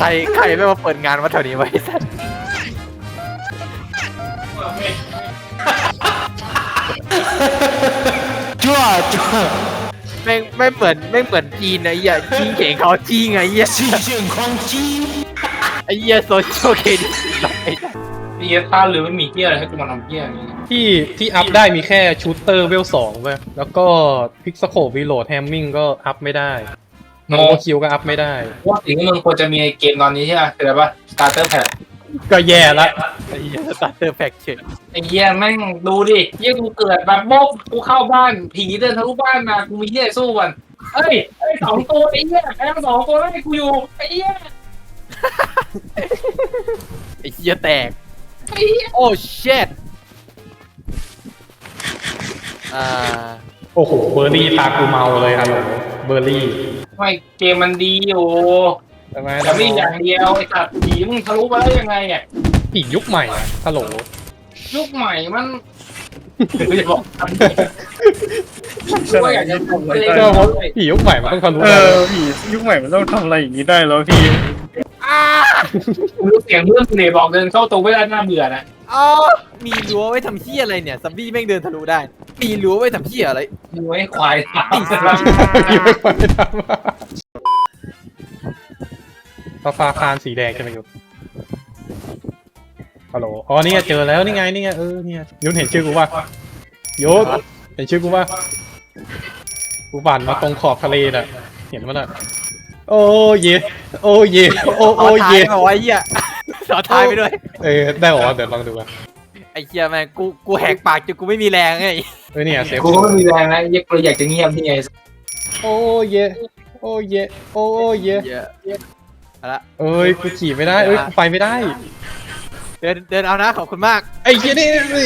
ใครใครไม่มาเปิดงานมาแถวนี้ไว้ไอ้สัสจ้วจ้วแม่งไม่เหมือนไม่เหมือนจีนนะไอ้เหี้ยจีนเก่งเขาจีนไงไอ้เหี้ยสีเสียงของจีไอ้เหี้ยโซเชียลเครดิตไอ้สัสไอ้เหี้ยท่าเรือไม่มีเหี้ยอะไรให้กูมาทำเหี้ยอย่างนี้ที่ที่อัพได้มีแค่ชูตเตอร์เวลสองเว้ยแล้วก็พิกสโคปวีโหลดแฮมมิงก็อัพไม่ได้ โนคิวก็อัพไม่ได้ ว่าสิ่งที่มึงควรจะมีในเกมตอนนี้ใช่ไหมคืออะไรปะ starter pack ก็แย่ละไอ้เหี้ยสตาร์เตอร์แพ็กเฉยไอ้เหี้ยแม่งดูดิเหี้ยกูเกิดแบบโบ๊บกูเข้าบ้านผีเดินทะลุบ้านมากูมีเหี้ยสู้มันเอ้ยเอ้ยสองตัวไอ้เหี้ยแม่งสองตัวไล่กูอยู่ไอ้เหี้ยไอ้เหี้ยแตก ไอ้เหี้ยโอ้เช็ดอ่าโอ้โหเบอร์รี่พากูเมาเลยฮัลโหล เบอร์รี่ไม่เกมมันดีอยู่ทำไมแต่ไม่อย่างเดียวไอ้สัตว์ผีมึงทะลุมาได้ยังไงเนี่ยผียุคใหม่อะฮัลโหลยุคใหม่มันกูจะบอกทำไมกูก็อยากจะทำเลยก็เพราะผียุคใหม่มันต้องทะลุเออผียุคใหม่มันต้องทำอะไรอย่างนี้ได้แล้วพี่กูรู้เสียงเพื่อนกูเนี่ยบอกเดินเข้าตรงไม่ได้น่าเบื่อนะ อ๋อมีรั้วไว้ทำเหี้ยอะไรเนี่ยซัมบี้แม่งเดินทะลุได้ มีรั้วไว้ทำเหี้ยอะไรดูไอ้ควายตายยังไม่ค่อยทำฟ้าฟ้าคานสีแดงใช่ไหมยุทธฮัลโหล อ๋อนี่ไงเจอแล้วนี่ไงนี่ไงเออเนี่ยยุทธเห็นชื่อกูป่ะยุทธเห็นชื่อกูป่ะกูปั่นมาตรงขอบทะเลน่ะ เห็นมั้ยน่ะโอ้เย โอ้เย โอ้โอ้เอาเยท้ายมาไว้เหี้ย สอท้ายไปด้วย เออได้บอกว่าเดี๋ยวลองดูกันไอ้เหี้ยแม่งกูกูแหกปากจนกูไม่มีแรงไงเออเนี่ยเซฟกูก็ไม่มีแรงนะยังกูอยากจะเงียบที่ไงโอ้เยโอ้เยโอ้เยเหี้ยเอาละเอ้ยกูขี่ไม่ได้เอ้ยกูไปไม่ได้ เดินเดินเอานะขอบคุณมากไอ้เชี่ยนี่สิ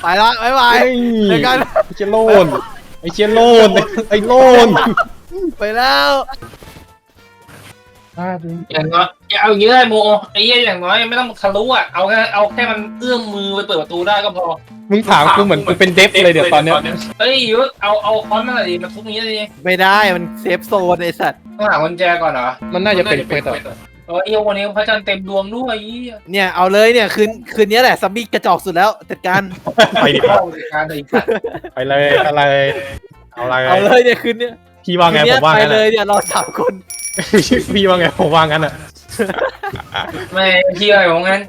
ไปละบ๊ายบายไอ้เจอกันไอ้เชี่ยโลนไอ้เชี่ยโลนไอ้โลน ไปแล้ว อย่างน้อยเอาอย่างนี้ได้โมไอ้เหี้ยอย่างน้อยไม่ต้องทะลุอะเอาแค่เอาแค่มันเอื้อมมือไปเปิดประตูได้ก็พอมึงถามกูเหมือนกูเป็นเดฟเลยเดี๋ยวตอนเนี้ยเอ้ยยุทธเอาเอาค้อนมาหน่อยดิมาทุบอย่างนี้ดิไม่ได้มันเซฟโซนไอ้สัตว์ต้องหากุญแจก่อนเหรอมันน่าจะเป็นเฟสอะเออเอี้ยววันนี้พระจันทร์เต็มดวงด้วยไอ้เหี้ยเนี่ยเอาเลยเนี่ยคืนคืนนี้แหละซัมบี้กระจอกสุดแล้วจัดการไปดิเข้าในการเลยสัตว์ไปเลยอะไรเอาอะไรเอาเลยเนี่ยคืนนี้พี่ว่าไงคืนผนี้มว่าไปงั้นเลอะยเนี่ยเราสามคน พี่ว่าไงผมว่างั้นอะไม่เที่ยวของงั้น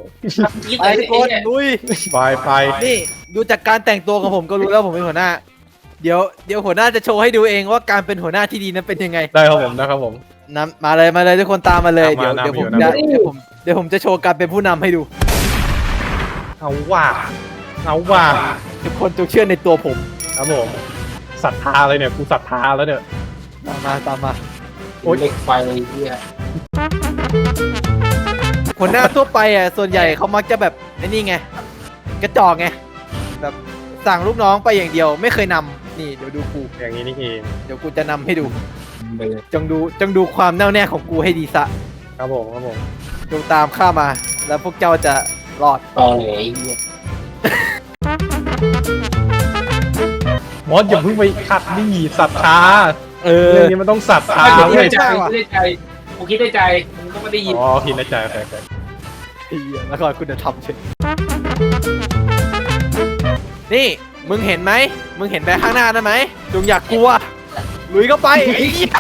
ยิดไปไอ้ทุกคนเหี้ยลุยไปไปนี่ดูจากการแต่งตัวของผมก็รู้แล้วผมเป็นหัวหน้า เดี๋ยวเดี๋ยวหัวหน้าจะโชว์ให้ดูเองว่าการเป็นหัวหน้าที่ดีนั้นเป็นยังไง ได้ครับผมนะครับผมนำมาเลยมาเลยทุกคนตามมาเลยตามเดี๋ยวมาเดี๋ยวผมนำอยู่จะเดี๋ยวผมเดี๋ยวผมจะโชว์การเป็นผู้นำให้ดูเอาว่าเอาว่าทุกคนจงเชื่อในตัวผม ครับผมศรัทธาเลยเนี่ยกูศรัทธาแล้วเนี่ย ตามมาตามมา โอ๊ย เหล็กไฟเลยไอ้เหี้ยหัวหน้าทั่วไปอะส่วนใหญ่เขามักจะแบบไอ้นี่ไงกระจอกไงแบบสั่งลูกน้องไปอย่างเดียวไม่เคยนำนี่เดี๋ยวดูกูอย่างนี้นี่เองเดี๋ยวกูจะนำให้ดู ไปเลยจงดูจงดูความแน่วแน่ของกูให้ดีซะครับผมครับผมจงตามข้ามา แล้วพวกเจ้าจะรอดต่อเลยไอ้เหี้ยมอสอย่าเพิ่งไปขัดนี่ศรัทธา เออ เรื่องนี้มันต้องศรัทธาคิดเว้ยในใจคิดในใจกูคิดในใจมึงก็ไม่ได้ยินอ๋อคิดในใจโอเคโอเคไอ้เหี้ยแล้วก่อนกูจะทำเฉยนี่ มึงเห็นไหม มึงเห็นไปข้างหน้านั่นไหมจงอยากกลัว ลุยเข้าไปไอ้เหี้ย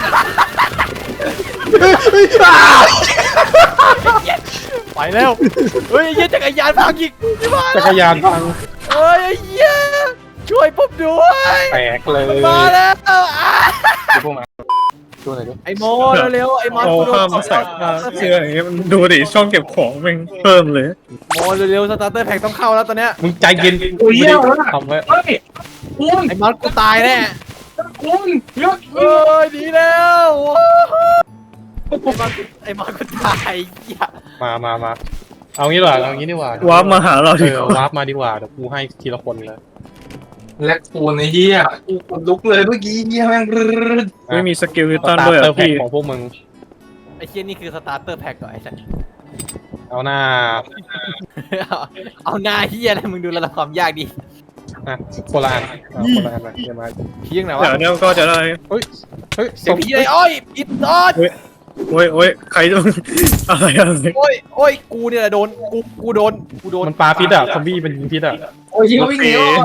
ไปแล้ว เฮ้ยไอ้เหี้ยจักรยานพังอีกที่บ้านจักรยานพังเฮ้ยไอ้เหี้ยช่วยผมด้วย แตกเลย มาแล้วอะ ดูพวกมาดูหน่อยดิไอ้โมเร็วๆไอ้มอสโอ้กูโดข้านมมาใส่ผ้าเสื้ออย่างเงี้ยมันดูดิช่องเก็บของแม่งเพิ่มเลย โมเร็วๆสตาร์เตอร์แพ็กต้องเข้าแล้วตอนเนี้ยมึงใจเย็นกูเยี่ยวแล้วทำไว้เฮ้ยคุณไอ้มอสกูตายแน่คุณยศเอ้ยดีแล้วไอ้มอสไอ้มอสกูตายเหี้ยมามามาเอางี้ดีกว่าเอางี้ดีกว่าว้าร์ปมาหาเราเอดีอกว่า วาร์ปมาดีกว่าเดี๋ยวกูให้ทีละคนเลย และกูในเหี้ยกูขนลุกเลยเมื่อกี้เหี้ยแม่งรืดไม่มีสกิลวิสตันด้วยเตออะร์แพ็กพี่ของพวกมึง ไอ้เชี่ยนี่คือสตาร์เตอร์แพ็กก่อนไอ้สัสเอาหน้า เอาเอาหน้าเฮียอะไรมึงดูระดับความยากดิอะโคนละอันเอาโคนละอันมาเดี๋ยวมาเพียงไหนวะเดี๋ยวเนี้ก็จะได้เฮ้ย เฮ้ยเสียงผีเลยอ้อยปิดตอดเโอ้ยโอ้ยใครต้อง อะไรอะไรโอ้ยโอ้ยกูเนี่ยแหละโดนกูกูโดนกูโดนมันปลาพิษอะซอมบี้มันยิงพิษอะโอ้ยยิงวิ่งหนีออก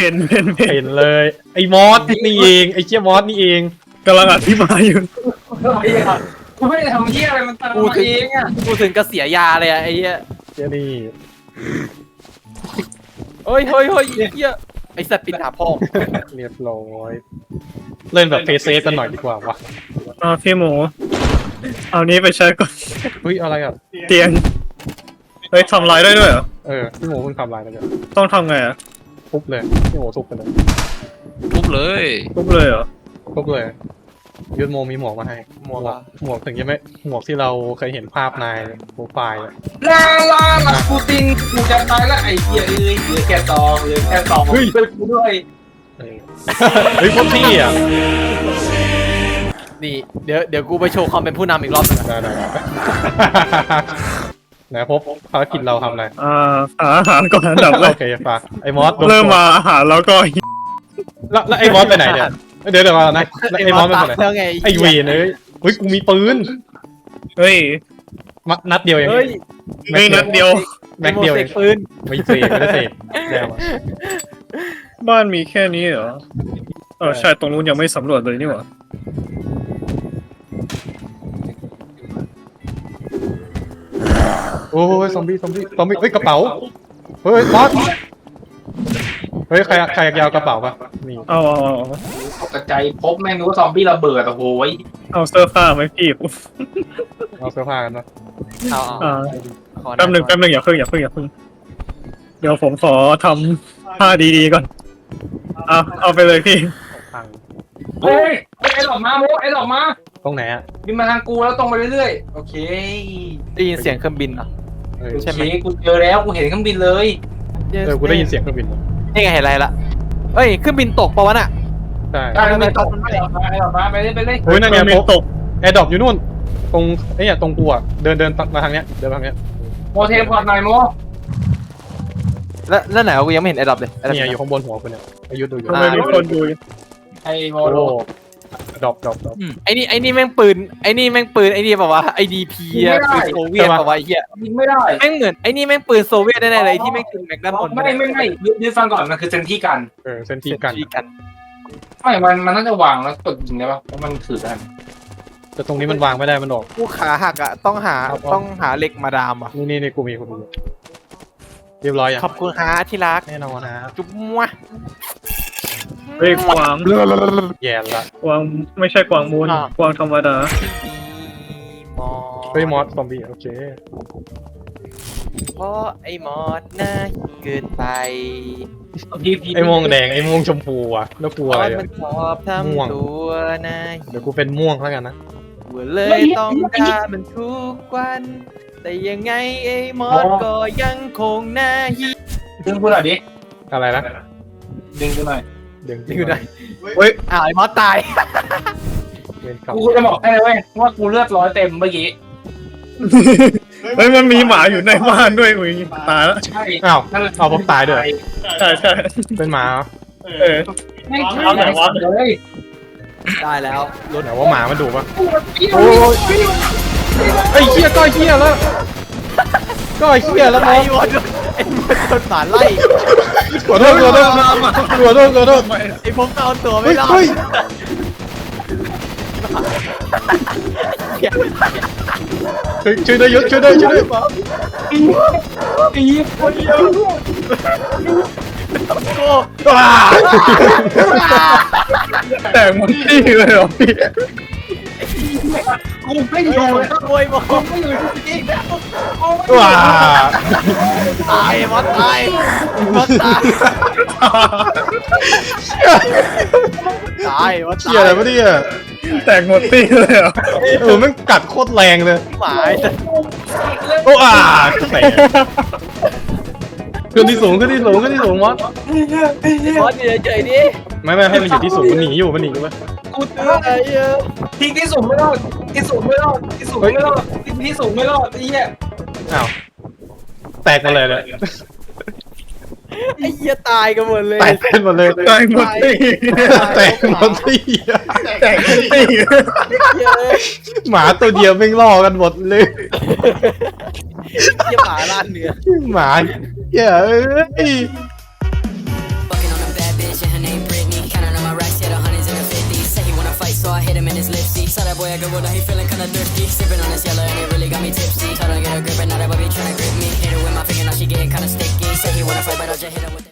เห็นเห็นเห็นเห็นเลยไอ้มอสนี่เองไอ้เชี่ยมอสนี่เองกำลังอธิบายอยู่กูไม่ได้ทำเหี้ยอะไรมันตามมาเองอะกูถึงก็เสียยาเลยอะไอ้เหี้ยเชี่ยนี่เฮ้ยเฮ้ยเฮ้ยไอ้เหี้ยไอ้สัตว์ปิดหาพ่อเรียบร้อยเล่นแบบเฟซเซฟกันหน่อยดีกว่าวะอ่าพี่หมู เอานี้ไปใช้ก่อนเฮ้ยอะไรอะ เตียง เฮ้ยทำลายได้ด้วยเหรอ เออพี่โมเพิ่งทำลายแล้วเนี่ยต้องทำไงอะทุบเลยพี่โมทุบไปเลยปุ๊บเลยทุบเลยเหรอ ทุบเลยยุทธโมมีหมวกมาให้หมวกหมวอะกหมวกถึงจะไม่หมวกที่เราเคยเห็นภาพนายโปรไฟล์อะลาลาลากูตินกูจะตายแล้วไอ้เหี้ยเอ้ยเหลือแค่ตองเหลือแค่ตองเป็นกูด้วยเออเฮ้ยพวกพี่อะ นี่เดี๋ยวเดี๋ยวกูไปโชว์ความเป็นผู้นำอีกรอบหนึงอะได้ได้ได้ ไหนพบภารกิจเราทำอะไร อ่าหาอาหารก่อนอันดับแรโอกเคฝากไอ้มอสโดนเริ่มมาอาหารแล้วก็แล้วแล้วไอ้มอสไปไหนเนี่ยเดี๋ยวเดี๋ยวก่อนนะแล้วไอ้มอสไปไหนแล้วไงไอ้เวนเอ้ยเฮ้ยกูมีปืนเฮ้ยมัดนัดเดียวเองเฮ้ยไม่นัดเดียว แม็กเดียวไอ้เองโมเสกปืนไม่เสกไม่ได้เสกแย่ว่ะบ้านมีแค่นี้เหรอเออใช่ตรงนู้นยังไม่สำรวจเลยนี่หว่า โอ้ยซอมบี้ซอมบี้ซอมบี้เฮ้ยกระเป๋าเฮ้ยมอสเฮ้ยใครใครอยากยาวกระเป๋าปะนี่เอาเอาเอาเอาตกใจพบแม่งนึกว่าซอมบี้ระเบิดโอ้โหยเอาเสื้อผ้าไหมพี่เอาเสื้อผ้ากันปะเอาอ่าเอาขอแป๊บหนึ่งแป๊บหนึ่งอย่าเพิ่งอย่าเพิ่งอย่าเพิ่งเดี๋ยวผมขอทำผ้าดีๆก่อนเอาเอาไปเลยพี่พังเฮ้ยไอ้ดอกมาโมไอ้ดอกมาตรงไหนอะบินมาทางกูแล้วตรงไปเรื่อยๆโอเคได้ยินเสียงเครื่องบินเหรอ เออโอใช่ไหเคมกูเจอแล้วกูเห็นเครื่องบินเลยเออกูได้ยินเสียงเครื่องบินว่ะนี่ไงเห็นอะไรละเอ้ยเครื่องบินตกปะวะน่ะ ใช่ไอ้ไม่ตกไอ้ดอกมาไอ้ดอกมาไปเลยไปเลยเฮ้ยนั่นไงมัพบตกแอร์ดรอปอยู่นู่น ตรงไอ้เนี่ยตรงกูอะเดินเดินมาทางเนี้ยเดินมาทางเนี้ยโมเทมพอร์ตหน่อยโมแล้วแล้วไหนวะกูยังไม่เห็นไอ้ดรอปเลยไอ้ดรอปเนี่ยอยู่ข้างบนหัวกูเนี่ยอายุดูอยู่ ทำไมมีคนดู ไอ้โมโอ้โล ดรอปดรอปดรอปอืมไอ้นี่ไอ้นี่แม่งปืนไอ้นี่แม่งปืนไอ้นี่ปะวะไอดีพีอะปืนโซเวียตปะวะไอ้เหี้ยยิงไม่ได้แม่งเหมือนไอ้นี่แม่งปืนโซเวียตแน่ๆเลยที่แม่งติดแม็กด้านบนไม่ไม่ไม่ยืดฟังก่อนมันคือเซนที่กันเออเส้นที่กันที่กัน ไม่มันมันน่าจะวางแล้วกดยิงได้ปะเพราะมันถือกันแต่ตรงนี้มันวางไม่ได้มันออกกูขาหักอะต้องหาครับต้องหาเหล็กมาดามอะนี่นี่นี่กูมีกูมีเรียบร้อยอะขอบคุณฮะที่รักแน่นอนนะจุ๊บมั่ว เฮ้ยกวางแย่ละกวางไม่ใช่กวางมูลกวางธรรมดามอเฮ้ยมอสซอมบี้โอเคเพราะไอ้มอสน่าเกินไปพีพีไอ้ม่วงแดงไอ้ม่วงชมพูอะแล้วกลัวมอะไรอสอะ มันชอบทม่วงำตัวน่าเดี๋ยวกูเป็นม่วงแล้วกันนะ หัวเลยต้องฆ่ามันทุกวัน แต่ยังไงไอ้มอสก็ยังคงหน้าหิดึงกูหน่อยดิอะไรนะดึงกูหน่อย ดึงอยู่ไหนเฮ้ยอ้าวไอ้มอสตายเวรกรรมกูจะบอกให้เลยเว้ยว่ากูเลือดร้อยเต็มเมื่อกี้เฮ้ยมันมีหมาอยู่ในบ้านด้วยอุ้ยตายแล้วใช่อ้าวนั่นแหละเอาผมตายด้วยใช่ใช่เป็นหมาเหรอเออไม่เอาใช่ไหนวะเลยได้แล้วรถเดี๋ยวว่าหมามันดุปะโอ้ยไอ้เหี้ยก้อยเหี้ยแล้วก้อยเหี้ยแล้วมไอ้อสมอส ไอ้มอสโดนหมาไล่ขอโทษขอโทษขอโทษขอโทษไอ้ผมเอาตัวไม่รอดเฮ้ยเฮ้ยช่วยด้วยยศช่วยด้วยช่วยด้วยตีคนเดียวโก้ว้าแต่หมดที่เลยเหรอพี่ กูไม่อยู่เลยโวยมอสกูไม่อยู่จริงๆแล้วกูไม่ว้าตายมอสตายมอสตายตายมอสเชี่ยตาอะไรวะเนี่ยแต่หมดที่เลยเหรอเออมันกัดโคตรแรงเลยหมาไอ้สัสโอ้อ่าแตกขึ้นที่สูงขึ้นที่สูงขึ้นที่สูงมอสมอสอยู่เฉยๆดิไม่ไม่ให้มันอยู่ที่สูงมันหนีอยู่มันหนีอยู่เว้ย กูเออไอ้เหี้ยทิ้งที่สูงไม่รอดที่สูงไม่รอดที่สูงไม่รอดที่สูงไม่รอดไอ้เหี้ยอ้าวแตกหมดเลยเนี่ยไอ้เหี้ยตายกันหมดเลย แตกกันหมดเลยตายหมดเลยแตกหมดที่แตกกันตีเหี้ยเอ้ยหมาตัวเดียวไม่งล่อกันหมดเลยเหี้ยหมาล้านเนื้อหมาเหี้ยเอ้ย Saw that boy I got what he feeling kinda thirsty. Sipping on this yellow and it really got me tipsy. Told her get a grip and now that boy be trying to grip me. Hit her with my finger, now she getting kinda sticky. Said he wanna fight, but I just hit her with